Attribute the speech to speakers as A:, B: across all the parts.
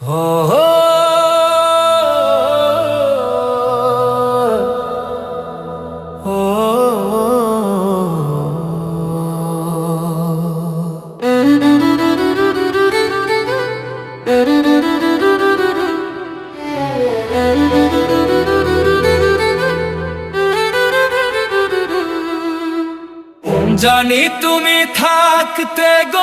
A: হো জানি তুমি থাকতে গো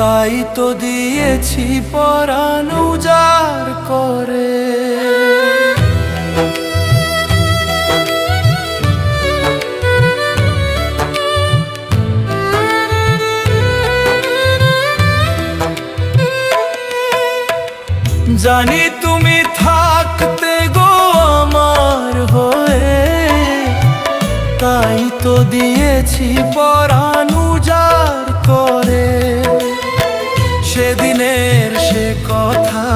A: তাই তো দিয়েছি পরাণ উজাড় করে। জানি তুমি থাকতে গো আমার হয়ে, তাই তো দিয়েছি পরাণ উজাড় করে। কথা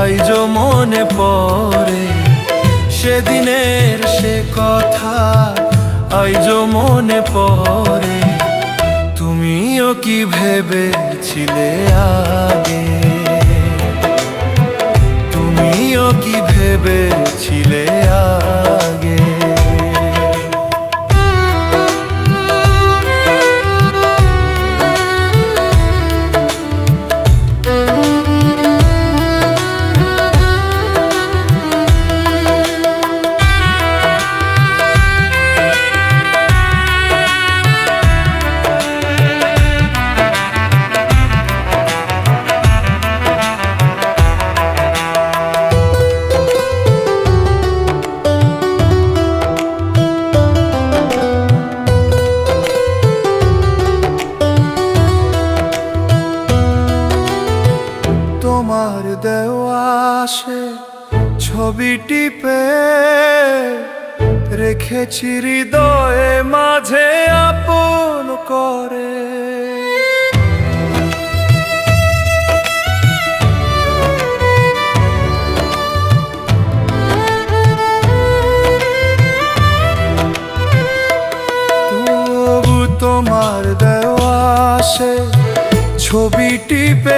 A: আইজ মনে পড়ে। সেদিনের সে কথা আইজ মনে পড়ে। তুমিও কি ভেবেছিলে আগে? তুমিও কি ভেবেছিলে ছবিটি পে রেখেছি হৃদয়ে মাঝে আপন করে। তোমার দেওয়া সে ছবিটি পে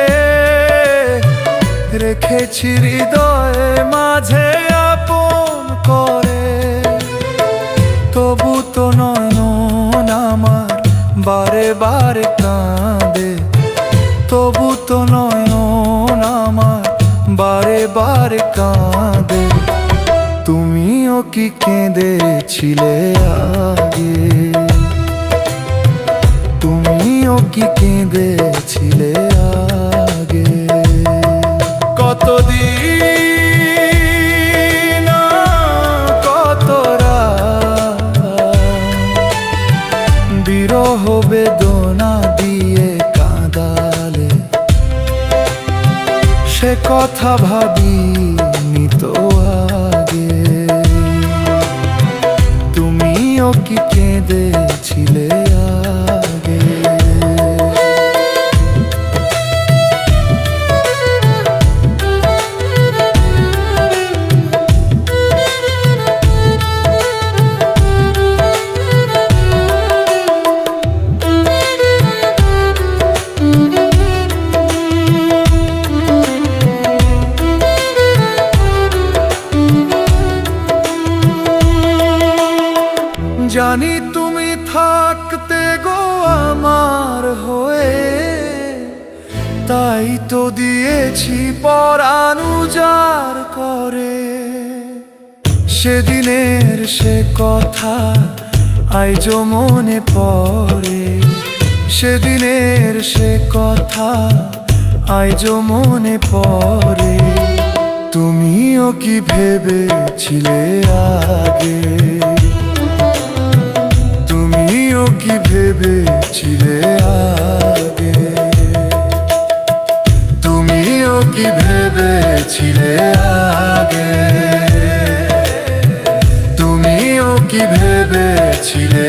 A: রেখেছি হৃদয়ে মাঝে আপন করে। তবু তো নয়ন আমার বারে বারে কাঁদে। তবু তো নয়ন আমার বারে বারে কাঁদে। তুমিও কি কেঁদেছিলে আগে? তুমিও কি কেঁদেছিলে আগে? কতদিন, কত রাত। বিরহ বেদনা দিয়ে কাঁদালে, সে কথা ভাবিনি তো আগে। তুমিও কি কেঁদেছিলে আগে জানি তুমি থাকতে গো আমার হয়ে। তাই তো দিয়েছি পরাণ উজাড় করে। সেদিনের সে কথা আইজ মনে পড়ে। সেদিনের সে কথা আইজ মনে পড়ে। তুমিও কি ভেবেছিলে আগে? ভেবেছিলে আগে? তুমিও কি ভেবেছিলে আগে? তুমিও কি ভেবেছিলে